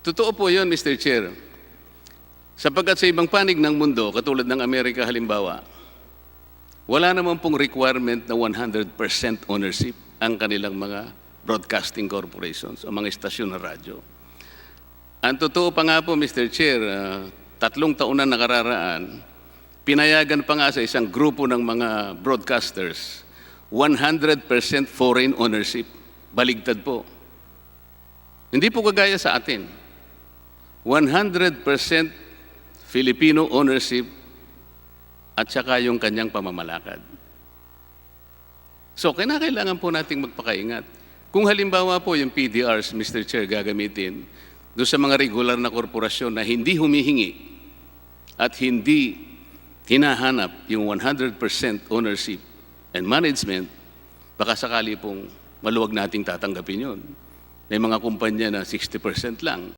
Totoo po yun, Mr. Chair. Sapagkat sa ibang panig ng mundo, katulad ng Amerika halimbawa, wala naman pong requirement na 100% ownership ang kanilang mga broadcasting corporations o mga istasyon ng radyo. Ang totoo pa nga po, Mr. Chair, ah, tatlong taon na nakararaan, pinayagan pa nga sa isang grupo ng mga broadcasters, 100% foreign ownership. Baligtad po. Hindi po kagaya sa atin. 100% Filipino ownership at saka yung kanyang pamamalakad. So, kinakailangan po nating magpakaingat. Kung halimbawa po yung PDRs, Mr. Chair, gagamitin doon sa mga regular na korporasyon na hindi humihingi at hindi hinahanap yung 100% ownership and management, baka sakali pong maluwag nating tatanggapin yun. May mga kumpanya na 60% lang.